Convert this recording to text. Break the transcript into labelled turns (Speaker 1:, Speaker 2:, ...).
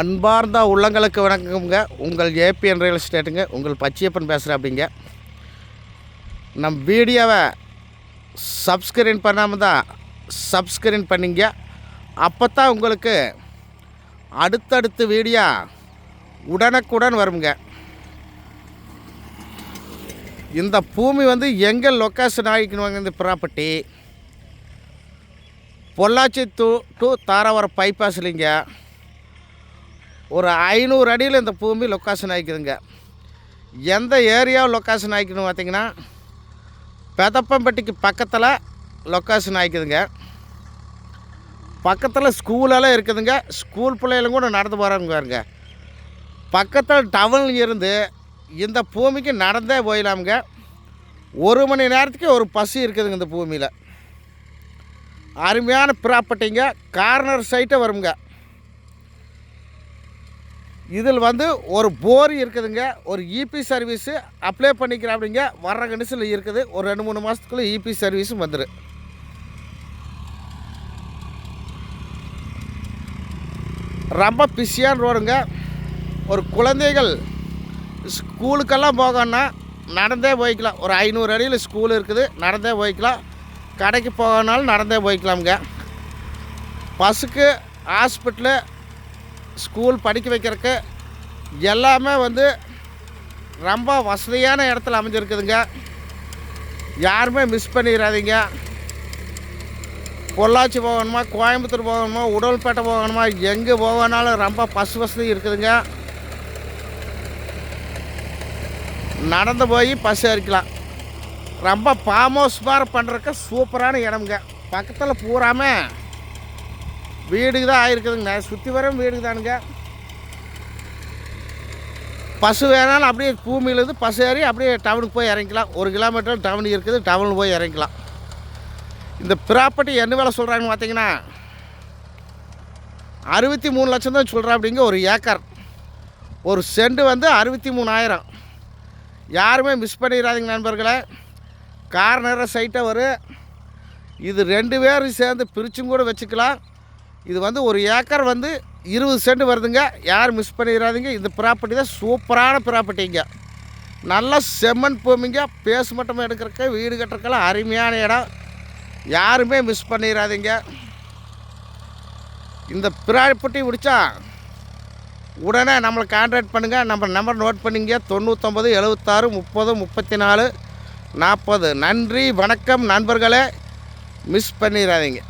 Speaker 1: அன்பார்ந்த உள்ளங்களுக்கு வணக்கங்க உங்கள் ஏபிஎன் ரியல் எஸ்டேட்டுங்க உங்கள் பச்சையப்பன் பேசுகிறேன் அப்படிங்க நம் வீடியோவை சப்ஸ்கிரைன் பண்ணாமல் தான் சப்ஸ்கிரைன் பண்ணிங்க. அப்போ தான் உங்களுக்கு அடுத்தடுத்த வீடியோ உடனுக்குடன் வருங்க. இந்த பூமி வந்து எங்கே லொக்கேஷன் ஆகிக்கணுவாங்க இந்த property Pollachi to to Dharapuram பைபாஸ்லிங்க ஒரு ஐநூறு அடியில் இந்த பூமி லொக்கேஷன் ஆகிக்குதுங்க எந்த ஏரியாவை லொக்கேஷன் ஆகிக்கணும் பார்த்தீங்கன்னா பெதப்பம்பட்டிக்கு பக்கத்தில் லொக்கேஷன் ஆகிக்குதுங்க பக்கத்தில் ஸ்கூலெல்லாம் இருக்குதுங்க. ஸ்கூல் பிள்ளைகளும் கூட நடந்து போகிறாங்க பாருங்க. பக்கத்தில் டவுன் இருந்து இந்த பூமிக்கு நடந்தே போயிடலாமுங்க. ஒரு மணி நேரத்துக்கு ஒரு பசி இருக்குதுங்க இந்த பூமியில். அருமையான ப்ராப்பர்ட்டிங்க கார்னர் சைட்டை வருங்க. இதில் வந்து ஒரு போர் இருக்குதுங்க. ஒரு இபி சர்வீஸு அப்ளை பண்ணிக்கிறேன் அப்படிங்க வர்ற கண்டிஷனில் இருக்குது. ஒரு ரெண்டு மூணு மாதத்துக்குள்ளே இபி சர்வீஸும் வந்துடும் ரொம்ப பிஸியான ரோடுங்க. ஒரு குழந்தைகள் ஸ்கூலுக்கெல்லாம் போகணுன்னா நடந்தே போய்க்கலாம். ஒரு ஐநூறு அடியில் ஸ்கூல் இருக்குது. நடந்தே போய்க்கலாம். கடைக்கு போகணுனாலும் நடந்தே போய்க்கலாமுங்க. பஸ்ஸுக்கு ஹாஸ்பிட்டலு ஸ்கூல் படிக்க வைக்கிறதுக்கு எல்லாமே வந்து ரொம்ப வசதியான இடத்துல அமைஞ்சிருக்குதுங்க. யாருமே மிஸ் பண்ணிடாதீங்க பொள்ளாச்சி போகணுமா கோயம்புத்தூர் போகணுமா உடல்பேட்டை போகணுமா எங்கே போகணுனாலும் ரொம்ப பஸ் வசதி இருக்குதுங்க. நடந்து போய் பஸ் ஏறிக்கலாம். ரொம்ப ஃபார்ம் ஹவுஸ் மாதிரி பண்ணுறதுக்கு சூப்பரான இடம்ங்க. பக்கத்தில் பூராமே வீடுக்கு தான் ஆயிருக்குதுங்க. சுற்றி வரும் வீடுக்கு தானுங்க. பஸ் வேணாலும் அப்படியே பூமியிலேருந்து பஸ் ஏறி அப்படியே டவுனுக்கு போய் இறங்கிக்கலாம். ஒரு கிலோமீட்டர் டவுன் இருக்குது டவுனுக்கு போய் இறங்கிக்கலாம். இந்த ப்ராப்பர்ட்டி என்ன வேலை சொல்கிறாங்கன்னு பார்த்தீங்கன்னா அறுபத்தி மூணு லட்சம் தான் சொல்கிறா அப்படிங்க ஒரு ஏக்கர். ஒரு செண்டு வந்து அறுபத்தி மூணாயிரம். யாருமே மிஸ் பண்ணிடாதீங்க நண்பர்களே. கார் நேர சைட்டை வரும் இது ரெண்டு பேரும் சேர்ந்து பிரிச்சும் கூட வச்சுக்கலாம். இது வந்து ஒரு ஏக்கர் வந்து இருபது சென்ட் வருதுங்க. யாரும் மிஸ் பண்ணிடாதீங்க. இந்த ப்ராப்பர்ட்டி தான் சூப்பரான ப்ராப்பர்ட்டிங்க நல்ல செம்மண் பூமிங்க. பேசு மட்டும் எடுக்கிறக்க வீடு கட்டுறக்கெல்லாம் அருமையான இடம். யாருமே மிஸ் பண்ணிடாதீங்க. இந்த ப்ராப்பர்ட்டி பிடிச்சா உடனே நம்மளை கான்டாக்ட் பண்ணுங்கள் நம்ம நம்பர் நோட் பண்ணிங்க. தொண்ணூற்றொம்பது எழுபத்தாறு முப்பது முப்பத்தி நாலு நாற்பது. நன்றி வணக்கம் நண்பர்களே. மிஸ் பண்ணிடாதீங்க.